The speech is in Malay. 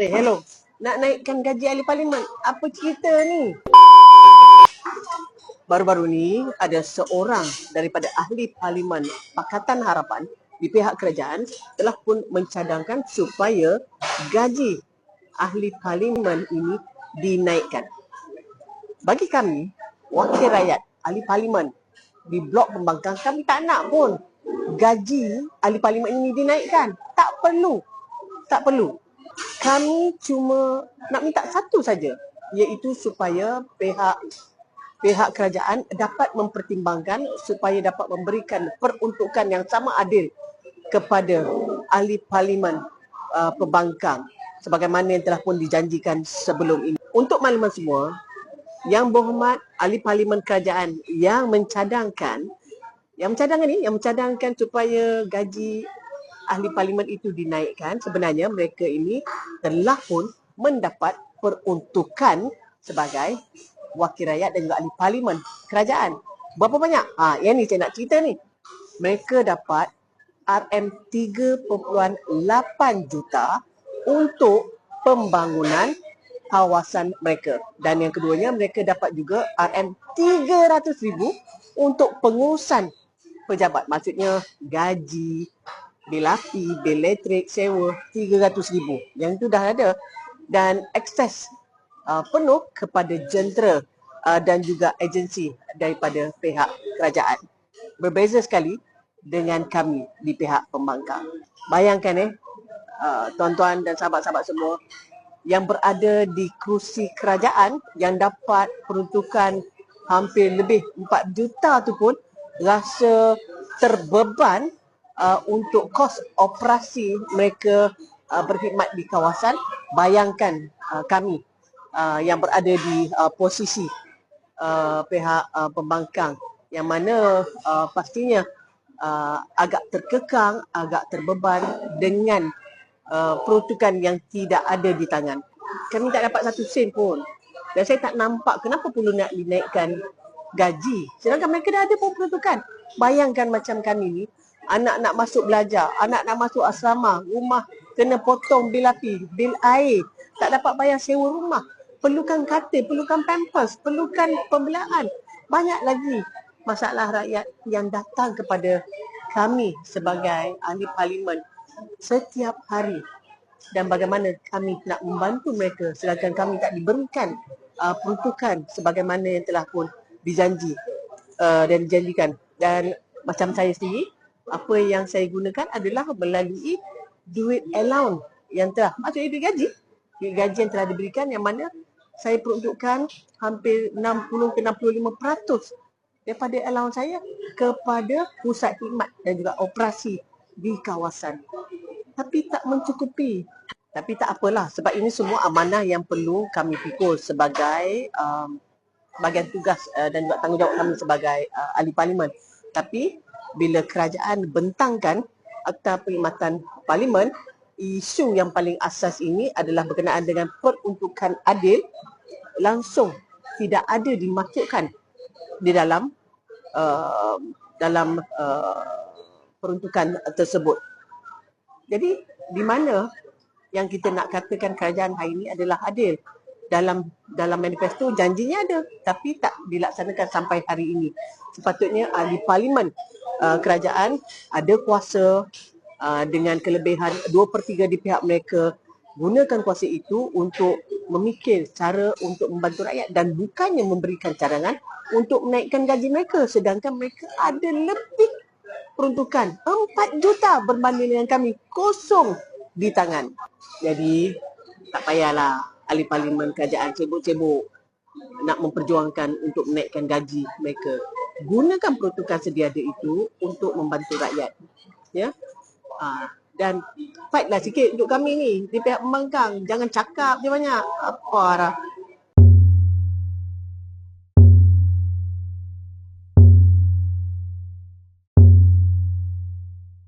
Eh, hello. Nak naikkan gaji ahli parlimen. Apa cerita ni? Baru-baru ni ada seorang daripada ahli parlimen Pakatan Harapan di pihak kerajaan telah pun mencadangkan supaya gaji ahli parlimen ini dinaikkan. Bagi kami, wakil rakyat, ahli parlimen di blok pembangkang, kami tak nak pun gaji ahli parlimen ini dinaikkan. Tak perlu. Tak perlu. Kami cuma nak minta satu saja iaitu supaya pihak pihak kerajaan dapat mempertimbangkan supaya dapat memberikan peruntukan yang sama adil kepada ahli parlimen uh, pembangkang sebagaimana yang telah pun dijanjikan sebelum ini. Untuk makluman semua, yang berhormat ahli parlimen kerajaan yang mencadangkan yang mencadangkan ni, yang mencadangkan supaya gaji ahli parlimen itu dinaikkan, sebenarnya mereka ini telah pun mendapat peruntukan sebagai wakil rakyat dan juga ahli parlimen kerajaan. Berapa banyak? Ha, yang ni saya nak cerita ni. Mereka dapat RM3.8 juta untuk pembangunan kawasan mereka. Dan yang keduanya mereka dapat juga RM300,000 untuk pengurusan pejabat. Maksudnya gaji, bil api, bil elektrik, sewa RM300,000. Yang itu dah ada. Dan akses uh, penuh kepada jentera uh, dan juga agensi daripada pihak kerajaan. Berbeza sekali dengan kami di pihak pembangkang. Bayangkan eh, uh, tuan-tuan dan sahabat-sahabat semua yang berada di kerusi kerajaan yang dapat peruntukan hampir lebih 4 juta tu pun rasa terbeban uh, untuk kos operasi mereka uh, berkhidmat di kawasan. Bayangkan uh, kami uh, yang berada di uh, posisi uh, pihak uh, pembangkang yang mana uh, pastinya uh, agak terkekang, agak terbeban dengan uh, peruntukan yang tidak ada di tangan. Kami tak dapat satu sen pun. Dan saya tak nampak kenapa perlu nak dinaikkan gaji. Sedangkan mereka dah ada pun peruntukan. Bayangkan macam kami ni, anak nak masuk belajar, anak nak masuk asrama, rumah kena potong bil api, bil air, tak dapat bayar sewa rumah, perlukan katil, perlukan pampers, perlukan pembelaan. Banyak lagi masalah rakyat yang datang kepada kami sebagai ahli parlimen setiap hari. Dan bagaimana kami nak membantu mereka sedangkan kami tak diberikan uh, peruntukan sebagaimana yang telah pun dijanji uh, dan dijanjikan. Dan macam saya sendiri apa yang saya gunakan adalah melalui duit allowance yang telah maksudnya duit gaji duit gaji yang telah diberikan yang mana saya peruntukkan hampir 60 ke 65% daripada allowance saya kepada pusat khidmat dan juga operasi di kawasan. Tapi tak mencukupi. Tapi tak apalah sebab ini semua amanah yang perlu kami pikul sebagai um, bagian tugas uh, dan juga tanggungjawab kami sebagai uh, ahli parlimen. Tapi bila kerajaan bentangkan akta perkhidmatan parlimen, isu yang paling asas ini adalah berkenaan dengan peruntukan adil langsung tidak ada dimasukkan di dalam uh, dalam uh, peruntukan tersebut. Jadi di mana yang kita nak katakan kerajaan hari ini adalah adil dalam dalam manifesto janjinya ada tapi tak dilaksanakan sampai hari ini. Sepatutnya ahli parlimen uh, kerajaan ada kuasa uh, dengan kelebihan 2 per 3 di pihak mereka gunakan kuasa itu untuk memikir cara untuk membantu rakyat dan bukannya memberikan cadangan untuk menaikkan gaji mereka sedangkan mereka ada lebih peruntukan 4 juta berbanding dengan kami kosong di tangan. Jadi tak payahlah ahli parlimen kerajaan sibuk-sibuk nak memperjuangkan untuk menaikkan gaji mereka. Gunakan peruntukan sedia ada itu untuk membantu rakyat. Ya. Ha, dan fightlah sikit untuk kami ni di pihak pembangkang. Jangan cakap je banyak. Apa lah.